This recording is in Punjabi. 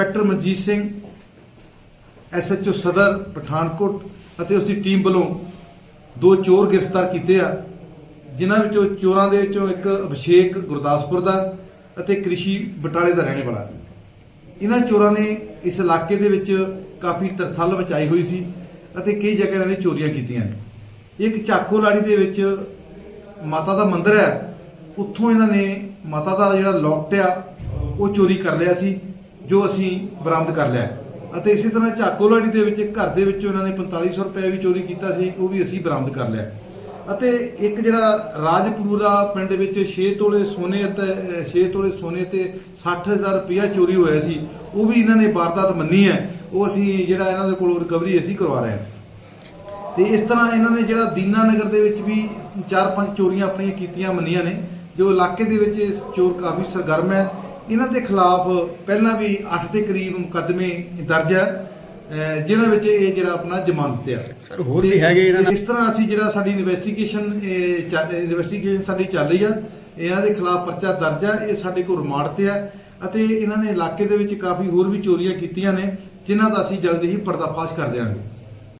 ਇੰਸਪੈਕਟਰ ਮਨਜੀਤ ਸਿੰਘ, ਐਸਐਚਓ ਸਦਰ, ਪਠਾਨਕੋਟ ਅਤੇ ਉਸ ਦੀ ਟੀਮ ਵੱਲੋਂ ਦੋ ਚੋਰ ਗ੍ਰਿਫਤਾਰ ਕੀਤੇ ਆ, ਜਿਨ੍ਹਾਂ ਵਿੱਚੋਂ ਚੋਰਾਂ ਦੇ ਵਿੱਚੋਂ ਇੱਕ ਅਭਿਸ਼ੇਕ ਗੁਰਦਾਸਪੁਰ ਦਾ ਅਤੇ ਕ੍ਰਿਸ਼ੀ ਬਟਾਲੇ ਦਾ ਰਹਿਣੇ ਵਾਲਾ। ਇਹਨਾਂ ਚੋਰਾਂ ਨੇ ਇਸ ਇਲਾਕੇ ਦੇ ਵਿੱਚ ਕਾਫੀ ਤਰਥੱਲ ਮਚਾਈ ਹੋਈ ਸੀ ਅਤੇ ਕਈ ਜਗ੍ਹਾ ਇਹਨਾਂ ਨੇ ਚੋਰੀਆਂ ਕੀਤੀਆਂ ਨੇ। ਇੱਕ ਚਾਕੋ ਲਾੜੀ ਦੇ ਵਿੱਚ ਮਾਤਾ ਦਾ ਮੰਦਿਰ ਹੈ, ਉੱਥੋਂ ਇਹਨਾਂ ਨੇ ਮਾਤਾ ਦਾ ਜਿਹੜਾ ਲੋਕਟ ਆ, ਉਹ ਚੋਰੀ ਕਰ ਲਿਆ ਸੀ। ਜੋ ਅਸੀਂ ਬਰਾਮਦ ਕਰ ਲਿਆ ਅਤੇ ਇਸੇ ਤਰ੍ਹਾਂ ਚਾਕੋਲਾੜੀ ਦੇ ਵਿੱਚ ਇੱਕ ਘਰ ਦੇ ਵਿੱਚੋਂ ਇਹਨਾਂ ਨੇ 4500 ਰੁਪਏ ਵੀ ਚੋਰੀ ਕੀਤਾ ਸੀ, ਉਹ ਵੀ ਅਸੀਂ ਬਰਾਮਦ ਕਰ ਲਿਆ ਅਤੇ ਇੱਕ ਜਿਹੜਾ ਰਾਜਪੁਰਾ ਪਿੰਡ ਵਿੱਚ 6 ਤੋਲੇ ਸੋਨੇ ਅਤੇ 6 ਤੋਲੇ ਸੋਨੇ ਤੇ 60000 ਰੁਪਇਆ ਚੋਰੀ ਹੋਇਆ ਸੀ, ਉਹ ਵੀ ਇਹਨਾਂ ਨੇ ਵਾਰਦਾਤ ਮੰਨੀ ਹੈ। ਉਹ ਅਸੀਂ ਜਿਹੜਾ ਇਹਨਾਂ ਦੇ ਕੋਲੋਂ ਰਿਕਵਰੀ ਅਸੀਂ ਕਰਵਾ ਰਹੇ ਹਾਂ। ਤੇ ਇਸ ਤਰ੍ਹਾਂ ਇਹਨਾਂ ਨੇ ਜਿਹੜਾ ਦੀਨਾ ਨਗਰ ਦੇ ਵਿੱਚ ਵੀ ਚਾਰ ਪੰਜ ਚੋਰੀਆਂ ਆਪਣੀਆਂ ਕੀਤੀਆਂ, ਮੰਨੀਆਂ ਨੇ, ਜੋ ਇਲਾਕੇ ਦੇ ਵਿੱਚ ਚੋਰ ਕਾਫੀ ਸਰਗਰਮ ਹੈ। ਇਹਨਾਂ ਦੇ ਖਿਲਾਫ ਪਹਿਲਾਂ ਵੀ 8 ਦੇ ਕਰੀਬ ਮੁਕੱਦਮੇ ਦਰਜ ਹੈ ਜਿਨ੍ਹਾਂ ਵਿੱਚ ਇਹ ਜਿਹੜਾ ਆਪਣਾ ਜ਼ਮਾਨਤ ਆ। ਸਰ ਹੋਰ ਵੀ ਹੈਗੇ ਇਹਨਾਂ ਇਸ ਤਰ੍ਹਾਂ ਅਸੀਂ ਜਿਹੜਾ ਸਾਡੀ ਇਨਵੈਸਟੀਗੇਸ਼ਨ ਇਨਵੈਸਟੀਗੇਸ਼ਨ ਸਾਡੀ ਚੱਲ ਰਹੀ ਆ ਇਹਨਾਂ ਦੇ ਖਿਲਾਫ ਪਰਚਾ ਦਰਜ ਆ ਇਹ ਸਾਡੇ ਕੋਲ ਰਿਮਾਂਡ ਤੇ ਆ ਅਤੇ ਇਹਨਾਂ ਨੇ ਇਲਾਕੇ ਦੇ ਵਿੱਚ ਕਾਫੀ ਹੋਰ ਵੀ ਚੋਰੀਆਂ ਕੀਤੀਆਂ ਨੇ ਜਿਨ੍ਹਾਂ ਦਾ ਅਸੀਂ ਜਲਦੀ ਹੀ ਪਰਦਾਫਾਸ਼ ਕਰ ਦਿਆਂਗੇ।